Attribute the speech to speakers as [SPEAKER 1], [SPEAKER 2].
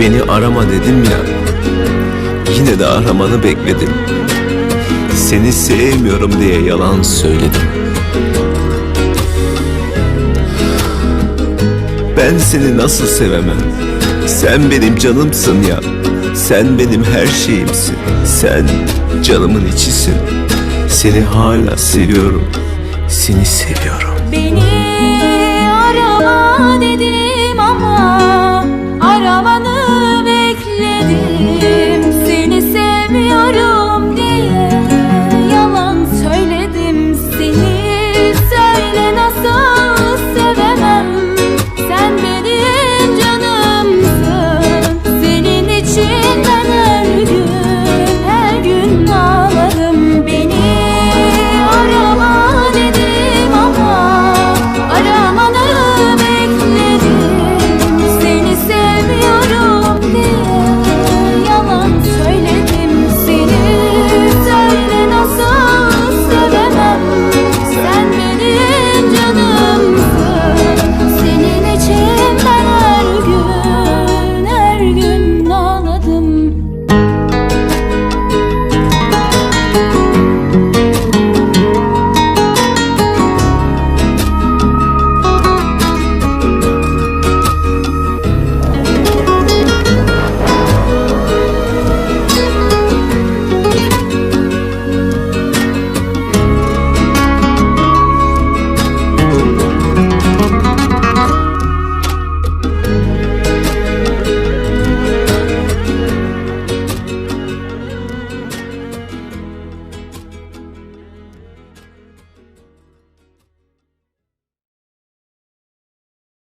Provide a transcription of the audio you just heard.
[SPEAKER 1] Beni arama dedim ya. Yine de aramanı bekledim. Seni sevmiyorum diye yalan söyledim. Ben seni nasıl sevemem? Sen benim canımsın ya. Sen benim her şeyimsin. Sen canımın içisin. Seni hala seviyorum. Seni seviyorum.
[SPEAKER 2] Beni